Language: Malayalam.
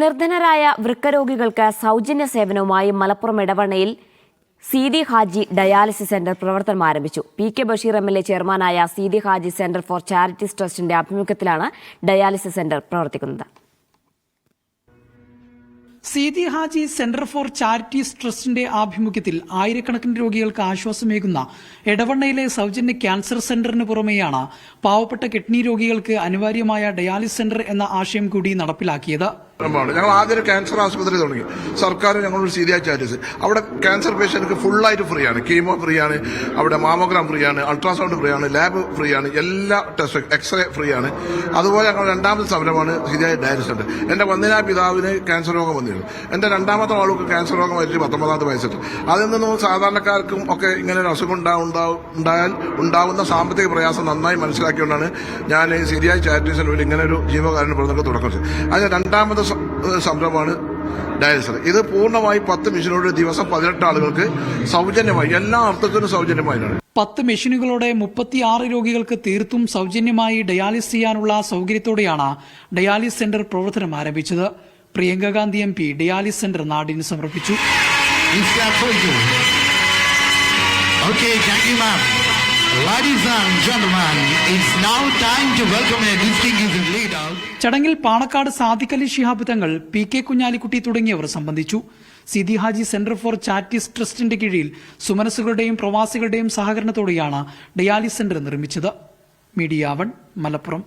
നിർധനരായ വൃക്കരോഗികൾക്ക് സൗജന്യ സേവനവുമായി മലപ്പുറം ഇടവണ്ണയിൽ സീതി ഹാജി ഡയാലിസിസ് സെന്റർ പ്രവർത്തനം ആരംഭിച്ചു. P K Basheer M L A ചെയർമാനായ Seethi Haji centre for charity ട്രസ്റ്റിന്റെ ആഭിമുഖ്യത്തിലാണ് ഡയാലിസിസ് സെന്റർ പ്രവർത്തിക്കുന്നത്. Seethi Haji centre for charities ട്രസ്റ്റിന്റെ ആഭിമുഖ്യത്തിൽ ആയിരക്കണക്കിന് രോഗികൾക്ക് ആശ്വാസമേകുന്ന എടവണ്ണയിലെ സൗജന്യ ക്യാൻസർ സെന്ററിന് പുറമെയാണ് പാവപ്പെട്ട കിഡ്നി രോഗികൾക്ക് അനിവാര്യമായ ഡയാലിസ് സെന്റർ എന്ന ആശയം കൂടി നടപ്പിലാക്കിയത്. സംഭവമാണ് ഞങ്ങൾ ആദ്യം ഒരു ക്യാൻസർ ആശുപത്രി തുടങ്ങി. സർക്കാർ ഞങ്ങളൊരു സീരിയ ചാരിറ്റീസ് അവിടെ ക്യാൻസർ പേഷ്യന്റ് ഫുള്ളായിട്ട് ഫ്രീ ആണ് കീമോ ഫ്രീ ആണ് അവിടെ മാമോഗ്രാം ഫ്രീ ആണ് അൾട്രാസൗണ്ട് ഫ്രീ ആണ് ലാബ് ഫ്രീ ആണ് എല്ലാ ടെസ്റ്റ് എക്സ്റേ ഫ്രീ ആണ് അതുപോലെ ഞങ്ങൾ രണ്ടാമത്തെ സംരംഭമാണ് സീരിയ ഡയാലിസ് ഉണ്ട് എന്റെ വന്നിനാ പിതാവിന് ക്യാൻസർ രോഗം വന്നിരുന്നു. എന്റെ രണ്ടാമത്തെ ആൾക്ക് ക്യാൻസർ രോഗം വരിച്ച് പത്തൊമ്പതാമത്തെ വയസ്സിട്ട് അതിൽ നിന്നും സാധാരണക്കാർക്കും ഒക്കെ ഇങ്ങനെ ഒരു അസുഖം ഉണ്ടാ- ഉണ്ടാ- ഉണ്ടായാൽ ഉണ്ടാവുന്ന സാമ്പത്തിക പ്രയാസം നന്നായി മനസ്സിലാക്കിക്കൊണ്ടാണ് ഞാൻ സീരിയ ചാരിറ്റീസ് ഇങ്ങനെ ഒരു ജീവകാരുണ്യ പ്രവർത്തനം തുടക്കം അതിന് രണ്ടാമത്തെ സംരംഭമാണ് ഡയാലിസർ ഇത് പൂർണമായി പത്ത് മെഷീനോട് ദിവസം പതിനെട്ട് ആളുകൾക്ക് സൗജന്യമായി എല്ലാ അർത്ഥത്തിനും സൗജന്യമായിട്ടാണ് പത്ത് മെഷീനുകളോടെ മുപ്പത്തിയാറ് രോഗികൾക്ക് തീർത്തും സൗജന്യമായി ഡയാലിസ് ചെയ്യാനുള്ള സൗകര്യത്തോടെയാണ് ഡയാലിസ് സെന്റർ പ്രവർത്തനം ആരംഭിച്ചത് Priyanka Gandhi M P dialysis centre നാടിന് സമർപ്പിച്ചു. Okay, thank you, ma'am. Ladies and gentlemen, it's now time to welcome a distinguished. ചടങ്ങിൽ പാണക്കാട് സാദിഖലി ശിഹാബ് തങ്ങൾ പി കെ കുഞ്ഞാലിക്കുട്ടി തുടങ്ങിയവർ സംബന്ധിച്ചു. Seethi Haji centre for charities ട്രസ്റ്റിന്റെ കീഴിൽ സുമനസുകളുടെയും പ്രവാസികളുടെയും സഹകരണത്തോടെയാണ് ഡയാലിസ് സെന്റർ നിർമ്മിച്ചത്. Media one Malappuram.